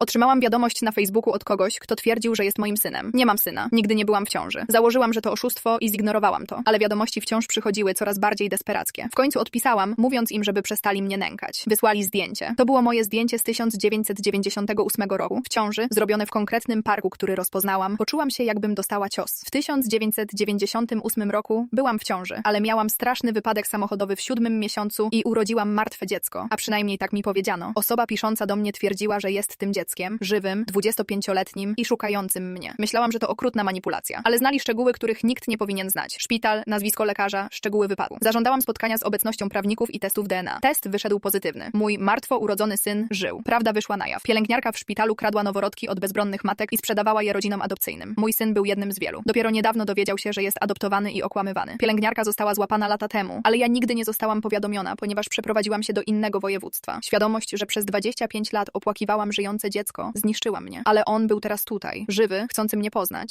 Otrzymałam wiadomość na Facebooku od kogoś, kto twierdził, że jest moim synem. Nie mam syna. Nigdy nie byłam w ciąży. Założyłam, że to oszustwo i zignorowałam to. Ale wiadomości wciąż przychodziły coraz bardziej desperackie. W końcu odpisałam, mówiąc im, żeby przestali mnie nękać. Wysłali zdjęcie. To było moje zdjęcie z 1998 roku. W ciąży, zrobione w konkretnym parku, który rozpoznałam. Poczułam się, jakbym dostała cios. W 1998 roku byłam w ciąży, ale miałam straszny wypadek samochodowy w siódmym miesiącu i urodziłam martwe dziecko. A przynajmniej tak mi powiedziano. Osoba pisząca do mnie twierdziła, że jest tym dzieckiem, żywym, 25-letnim i szukającym mnie. Myślałam, że to okrutna manipulacja, ale znali szczegóły, których nikt nie powinien znać. Szpital, nazwisko lekarza, szczegóły wypadku. Zażądałam spotkania z obecnością prawników i testów DNA. Test wyszedł pozytywny. Mój martwo urodzony syn żył. Prawda wyszła na jaw. Pielęgniarka w szpitalu kradła noworodki od bezbronnych matek i sprzedawała je rodzinom adopcyjnym. Mój syn był jednym z wielu. Dopiero niedawno dowiedział się, że jest adoptowany i okłamywany. Pielęgniarka została złapana lata temu, ale ja nigdy nie zostałam powiadomiona, ponieważ przeprowadziłam się do innego województwa. Świadomość, że przez 25 lat opłakiwałam żyjące dziecko, zniszczyła mnie. Ale on był teraz tutaj, żywy, chcący mnie poznać.